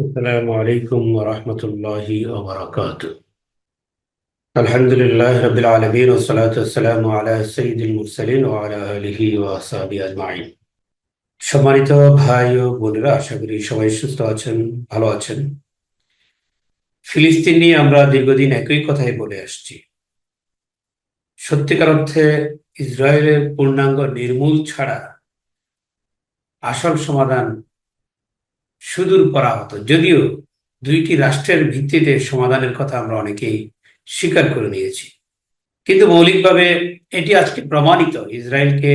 السلام عليكم ورحمة الله وبركاته الحمد لله رب العالمين والصلاة والسلام على سيد المرسلين وعلى آله وأصحابه أجمعين সম্মানিত ভাই ও বোনেরা আশা করি সবাই সুস্থ আছেন ভালো আছেন ফিলিস্তিন নিয়ে আমরা দীর্ঘদিন একই কথাই বলে আসছি সত্যিকার অর্থে ইসরায়েলের পূর্ণাঙ্গ নির্মূল ছাড়া আসল সমাধান সুদূর করা হতো। যদিও দুইটি রাষ্ট্রের ভিত্তিতে সমাধানের কথা আমরা অনেকেই স্বীকার করে নিয়েছি। কিন্তু মৌলিকভাবে এটি আজকে প্রমাণিত। ইসরায়েলকে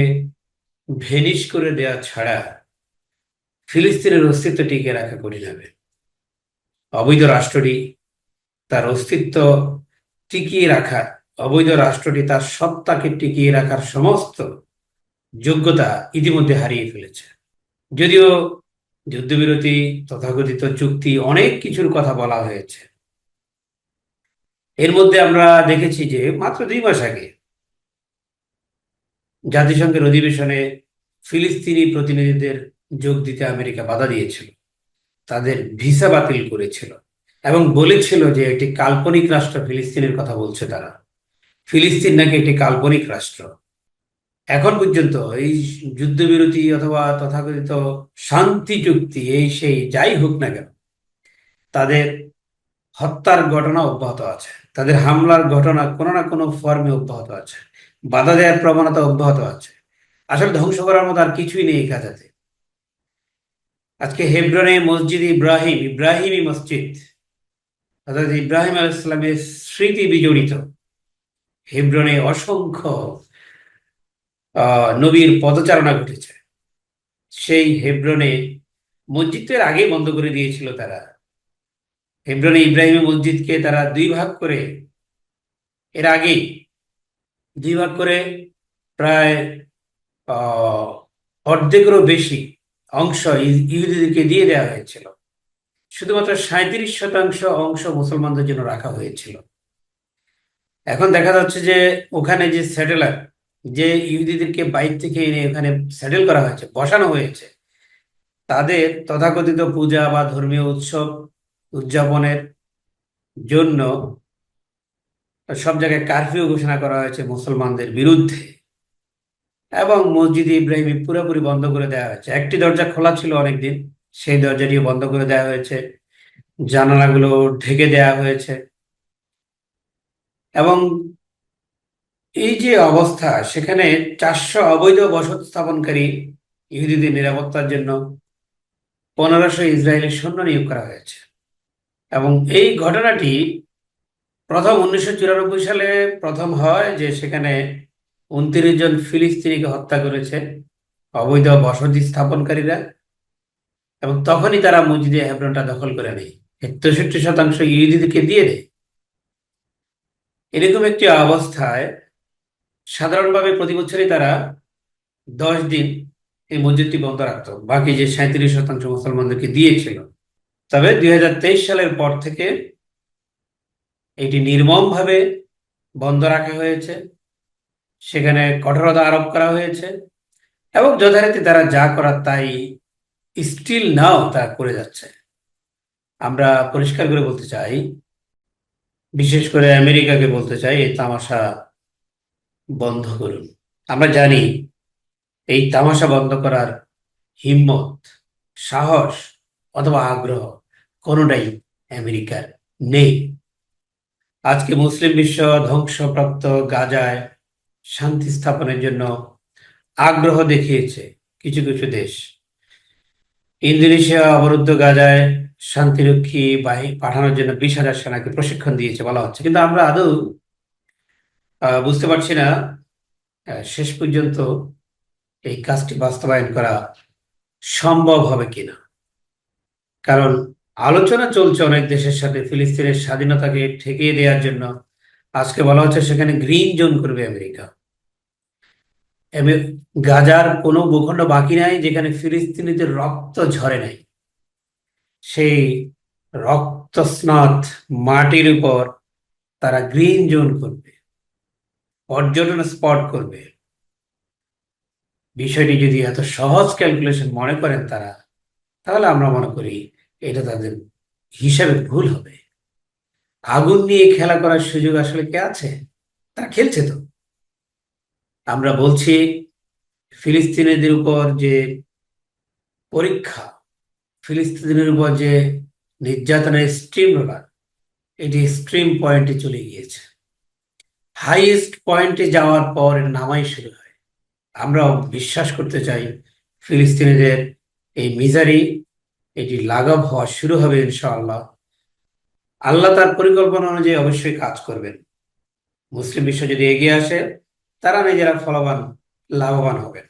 ভেনিশ করে দেওয়া ছাড়া ফিলিস্তিনের অস্তিত্ব টিকে রাখা কঠিন হবে। অবৈধ রাষ্ট্রটি তার অস্তিত্ব টিকিয়ে রাখা, অবৈধ রাষ্ট্রটি তার সত্তাকে টিকিয়ে রাখার সমস্ত যোগ্যতা ইতিমধ্যে হারিয়ে ফেলেছে। যদিও যুদ্ধবিরতি, তথাকথিত চুক্তি, অনেক কিছুর কথা বলা হয়েছে। এর মধ্যে আমরা দেখেছি যে মাত্র দুই মাস আগে জাতিসংঘের অধিবেশনে ফিলিস্তিনি প্রতিনিধিদের যোগ দিতে আমেরিকা বাধা দিয়েছিল। তাদের ভিসা বাতিল করেছিল এবং বলেছিল যে একটি কাল্পনিক রাষ্ট্র ফিলিস্তিনের কথা বলছে তারা। ফিলিস্তিন নাকি একটি কাল্পনিক রাষ্ট্র। এখন পর্যন্ত এই যুদ্ধবিরতি অথবা তথাকথিত শান্তি চুক্তি, এই সেই যাই হোক না কেন, তাদের হত্যার ঘটনা অব্যাহত আছে। তাদের হামলার ঘটনা কোনো না কোনো ফর্মে অব্যাহত আছে। বাধা দেওয়ার প্রবণতা অব্যাহত আছে। আসলে ধ্বংস করার মতো আর কিছুই নেই কাজাতে আজকে হেব্রনে মসজিদ ইব্রাহিম, ইব্রাহিমী মসজিদ অর্থাৎ ইব্রাহিম আল ইসলামের স্মৃতি বিজড়িত। হেব্রনে অসংখ্য নবীর পদচারণা ঘটেছে। সেই হেব্রনে মসজিদের আগে বন্ধ করে দিয়েছিল তারা। হেব্রনে ইব্রাহিম মসজিদকে তারা দুই ভাগ করে, এর আগেই দুই ভাগ করে প্রায় অর্ধেকেরও বেশি অংশ ইহুদিদেরকে দিয়ে দেওয়া হয়েছিল। শুধুমাত্র সাঁত্রিশ শতাংশ অংশ মুসলমানদের জন্য রাখা হয়েছিল। এখন দেখা যাচ্ছে যে ওখানে যে স্যাটেলার যে ইহুদিদেরকে বাইর থেকে এনে এখানে সেটেল করা হয়েছে, বসানো হয়েছে, তাদের তথাকথিত পূজা বা ধর্মীয় উৎসব উদযাপনের জন্য সব জায়গায় কারফিউ ঘোষণা করা হয়েছে মুসলমানদের বিরুদ্ধে। এবং মসজিদ ইব্রাহিম পুরোপুরি বন্ধ করে দেওয়া হয়েছে। একটি দরজা খোলা ছিল অনেকদিন, সেই দরজাটিও বন্ধ করে দেওয়া হয়েছে। জানালাগুলো ঢেকে দেওয়া হয়েছে। এবং এই যে অবস্থা, সেখানে চারশো অবৈধ বসত স্থাপনকারী ইহুদিদের নিরাপত্তার জন্য পনেরোশো ইসরায়েলি সৈন্য নিয়োগ করা হয়েছে। এবং এই ঘটনাটি প্রথম উনিশশো চুরানব্বই সালে প্রথম হয় যে সেখানে উনত্রিশ জন ফিলিস্তিনিকে হত্যা করেছে অবৈধ বসতি স্থাপনকারীরা। এবং তখনই তারা মসজিদে হেব্রনটা দখল করে নেয়। তেষট্টি শতাংশ ইহুদিদেরকে দিয়ে দেয়। এরকম একটি অবস্থায় সাধারণভাবে প্রতি বছরই তারা দশ দিন এই মসজিদটি বন্ধ রাখত। বাকি যে সাঁত্রিশ শতাংশ মুসলমানদেরকে দিয়েছিল। তবে দুই হাজার তেইশ সালের পর থেকে এটি নির্মমভাবে বন্ধ রাখা হয়েছে। সেখানে কঠোরতা আরোপ করা হয়েছে এবং যথারীতি তারা যা করার তাই স্টিল নাও তা করে যাচ্ছে। আমরা পরিষ্কার করে বলতে চাই, বিশেষ করে আমেরিকাকে বলতে চাই, এই তামাশা বন্ধ করুন। আমরা জানি এই তামাশা বন্ধ করার হিম্মত, সাহস অথবা আগ্রহ কোনোটাই আমেরিকার নেই। আজকে মুসলিম বিশ্ব ধ্বংসপ্রাপ্ত গাজায় শান্তি স্থাপনের জন্য আগ্রহ দেখিয়েছে কিছু কিছু দেশ। ইন্দোনেশিয়া অবরুদ্ধ গাজায় শান্তিরক্ষী বাহিনী পাঠানোর জন্য বিশ হাজার সেনাকে প্রশিক্ষণ দিয়েছে বলা হচ্ছে। কিন্তু আমরা আদৌ বুঝতে পারছি না। শেষ পর্যন্ত এই কাজটি বাস্তবায়ন করা সম্ভব হবে কিনা? কারণ আলোচনা চলছে অনেক দেশের সাথে, ফিলিস্তিনের স্বাধীনতাকে ঠেকিয়ে দেওয়ার জন্য। আজকে বলা হচ্ছে সেখানে গ্রিন জোন করবে আমেরিকা। গাজার কোনো ভূখণ্ড বাকি নাই, যেখানে ফিলিস্তিনিদের রক্ত ঝরে নাই। সেই রক্তস্নাত মাটির উপর তারা গ্রিন জোন করবে। পর্যটন স্পট করবে। বিষয়টি যদি এত সহজ ক্যালকুলেশন মনে করেন তারা, তাহলে আমরা মনে করি এটা তাদের হিসাবে ভুল হবে। আগুন নিয়ে খেলা করার সুযোগ আসলে কে আছে? তারা খেলছে তো। আমরা বলছি ফিলিস্তিনিদের উপর যে পরীক্ষা ফিলিস্তিনের উপর যে নির্যাতনের স্ট্রিম রোলার এটি স্ট্রিম পয়েন্টে চলে গিয়েছে। হাইয়েস্ট পয়েন্টে যাওয়ার পর নামাই শুরু হয়। আমরা বিশ্বাস করতে চাই, ফিলিস্তিনিদের এই মিজারি, এটি লাঘব হওয়া শুরু হবে ইনশাআল্লাহ। আল্লাহ তার পরিকল্পনা অনুযায়ী অবশ্যই কাজ করবেন। মুসলিম বিশ্ব যদি এগিয়ে আসে, তারা নিজেরা ফলবান, লাভবান হবেন।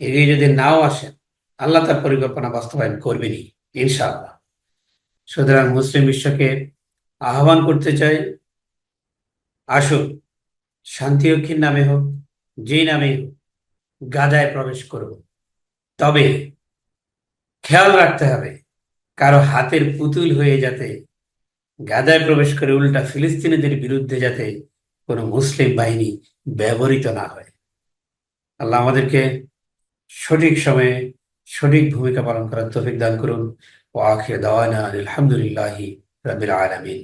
এগিয়ে যদি নাও আসেন আল্লাহ তার পরিকল্পনা বাস্তবায়ন করবেনই, ইনশাআল্লাহ। সুতরাং মুসলিম বিশ্বকে আহ্বান করতে চাই, আসুন শান্তিরক্ষীর নামে হোক, যেই নামে গাজায় প্রবেশ করব। তবে খেয়াল রাখতে হবে, কারও হাতের পুতুল হয়ে যাতে গাজায় প্রবেশ করে উল্টা ফিলিস্তিনিদের বিরুদ্ধে যাতে কোনো মুসলিম বাহিনী ব্যবহৃত না হয়। আল্লাহ আমাদেরকে সঠিক সময়ে সঠিক ভূমিকা পালন করার তৌফিক দান করুন। ও আখির দাওয়ানা আলহামদুলিল্লাহি রাবিল আলামিন।